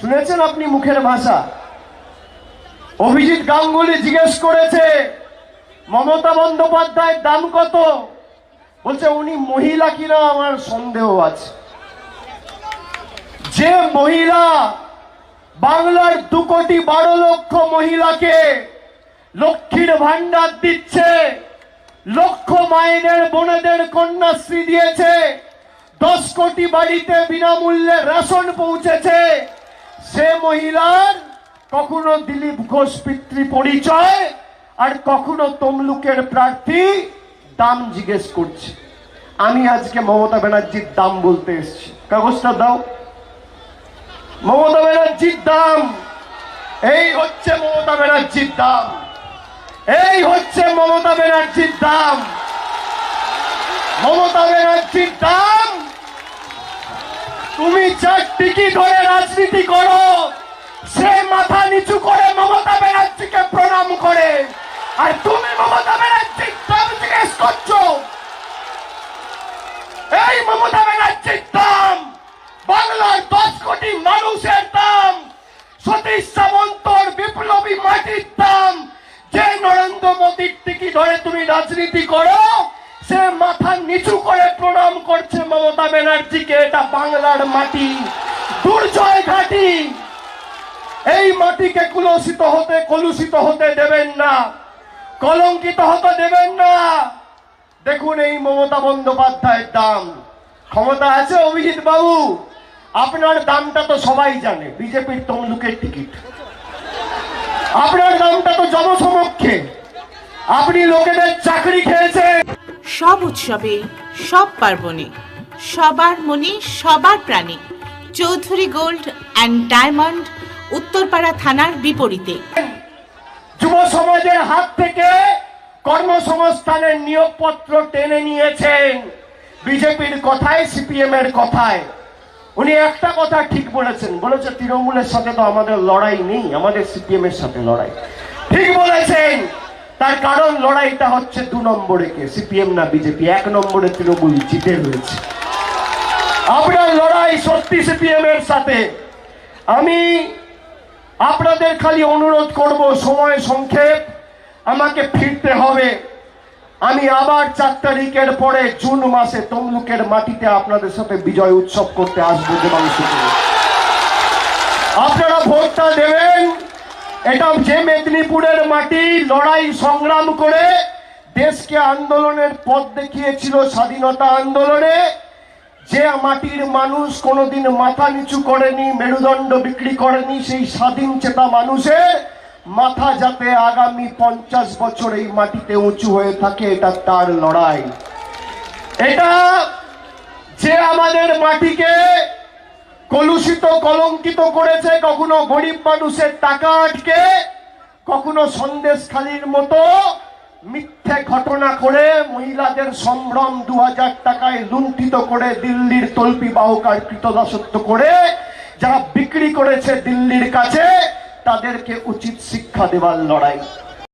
শুনেছেন আপনি মুখের ভাষা? অভিজিৎ গাঙ্গুলি জিজ্ঞেস করেছে, মমতা বন্দ্যোপাধ্যায়ের দাম কত? বলছে, উনি মহিলা কিনা আমার সন্দেহ আছে। যে মহিলা বাংলার দু কোটি বারো লক্ষ মহিলাকে লক্ষ্মীর ভান্ডার দিচ্ছে, লক্ষ মাইনের বোনেদের কন্যাশ্রী দিয়েছে, দশ কোটি বাড়িতে বিনামূল্যে রেশন পৌঁছেছে সে মহিলার কখনো দিলীপ ঘোষ পিতৃ পরিচয় আর কখনো তমলুকের প্রার্থী দাম জিজ্ঞেস করছে। আমি আজকে মমতা ব্যানার্জির দাম বলতে এসেছি। কাগজটা দাও। মমতা ব্যানার্জির দাম। এই হচ্ছে মমতা ব্যানার্জির দাম। এই হচ্ছে মমতা ব্যানার্জির দাম। মমতা ব্যানার্জির দাম। তুমি চার টিকি ধরে আর তুমি মমতা ব্যানার্জির দাম জিজ্ঞেস করছ এই মমতা ব্যানার্জির দাম, বাংলার দশ কোটি মানুষের দাম, সতীশ সামন্তর বিপ্লবী মাটির দাম। যে নরেন্দ্র মোদীর টিকি ধরে তুমি রাজনীতি করো, সে মাথা নিচু করে প্রণাম করছে মমতা ব্যানার্জিকে, এটা বাংলার মাটি। দুর্জয় ঘাটি। এই মাটিকে কুলসিত হতে, কলুষিত হতে দেবেন না। কলঙ্কিত হতে দেবেন না। দেখুন এই মমতা বন্দ্যোপাধ্যায়ের দাম। ক্ষমতা আছে অভিজিৎ বাবু। আপনার দামটা তো সবাই জানে, বিজেপির তমলুকের টিকিট। আপনার দামটা তো জনসমক্ষে। আপনি লোকেদের চাকরি খেয়েছেন। সব উৎসবে, সব পার্বণে, সবার মনে সবার প্রাণে। Chowdhury gold and diamond, Uttarpara থানার বিপরীতে। যুব সমাজের হাত থেকে কর্মসংস্থানের নিয়োগপত্র টেনে নিয়েছেন বিজেপির কথায় সিপিএম এর কথায়। উনি একটা কথা ঠিক বলেছেন। বলেছে, তৃণমূলের সাথে তো আমাদের লড়াই নেই, আমাদের সিপিএম এর সাথে লড়াই। ঠিক বলেছেন। তার কারণ লড়াইটা হচ্ছে দু নম্বরে কে? সিপিএম না বিজেপি? এক নম্বরে তৃণমূল জিতে রয়েছে। আপনার লড়াই সত্যি সিপিএম এর সাথে। আমি আপনাদের খালি অনুরোধ করব, সময় সংক্ষেপ, আমাকে ফিরতে হবে। আমি আবার চার তারিখের পরে জুন মাসে তমলুকের মাটিতে আপনাদের সাথে বিজয় উৎসব করতে আসব আপনারা ভোটটা দেবেন। এটা যে মেদিনীপুরের মাটি, লড়াই সংগ্রাম করে দেশকে আন্দোলনের পথ দেখিয়েছিল স্বাধীনতা আন্দোলনে। যে মাটির মানুষ কোনোদিন মাথা নিচু করেনি, মেরুদণ্ড বিক্রি করেনি, সেই স্বাধীন চেতা মানুষের মাথা যাতে আগামী পঞ্চাশ বছর এই মাটিতে উঁচু হয়ে থাকে, এটা তার লড়াই। এটা যে আমাদের মাটিকে কলুষিত, কলঙ্কিত করেছে, কখনো গরিব মানুষের টাকা আটকে, কখনো সন্দেশখালির মতো মিথ্যে ঘটনা করে মহিলাদের সম্ভ্রম দু হাজার টাকায় লুণ্ঠিত করে দিল্লির তল্পি বাহকার কৃতদাসত্ব করে যারা বিক্রি করেছে দিল্লির কাছে, তাদেরকে উচিত শিক্ষা দেওয়ার লড়াই।